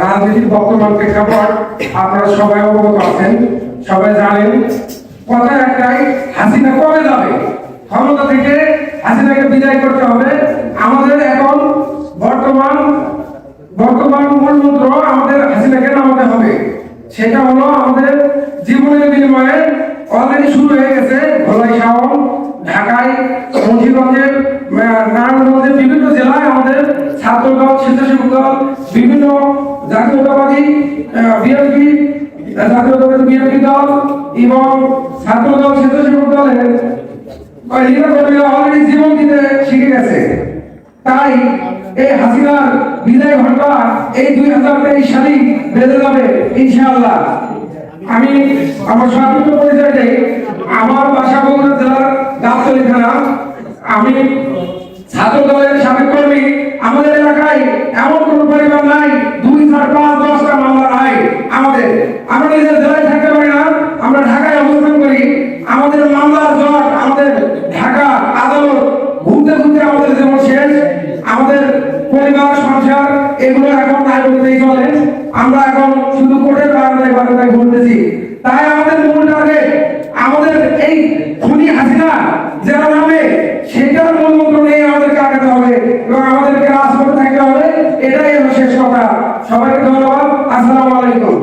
রাজনীতির বর্তমান প্রেক্ষাপট আপনারা সবাই অবগত আছেন, সবাই জানেন কথা একটাই, হাসিনা কবে যাবে? ক্ষমতা থেকে হাসিনাকে বিদায় করতে হবে। আমাদের এখন বর্তমান বর্তমান মূল মন্ত্র আমাদের হাসিনাকে নামাতে হবে। সেটা হলো আমাদের জীবনের বিনিময়ে অলরেডি শুরু হয়ে গেছে ভোলাই ঢাকায় মুন্সিগঞ্জের আমাদের ছাত্রদল, স্বেচ্ছাসেবক দল, বিভিন্ন জাতীয়তাবাদী বিএনপি জাতীয়তাবাদী বিএনপি দল এবং ছাত্রদল, স্বেচ্ছাসেবক দলের জীবন দিতে শিখে গেছে। তাই এই হাসিনার বিদায় ঘণ্টা এই দুই হাজার তেইশ সালেই বেঁধে যাবে, ইনশাআল্লাহ। আমি আমার দেই আমার বাসা বগুড়া জেলার গাবতলী আমি ছাত্র দলের সাবেক কর্মী, আমাদের এলাকায় এমন কোন পরিবার নাই, দুই চার পাঁচ দশটা মামলা নাই। আমাদের, আমরা নিজের জেলায় থাকতে পারি না, আমরা ঢাকায় অবস্থান করি। আমাদের মামলার জট আমাদের ঢাকা আদালত ঘুরতে ঘুরতে আমাদের যেমন শেষ, আমাদের পরিবার, সংসার, এগুলো এখন নাই বলতেই চলে। আমরা এখন শুধু কোর্টের বারান্দায় বারান্দায় ঘুরতেছি তাই আমাদের মূল টার্গেট আমাদের এই আসসালামু আলাইকুম।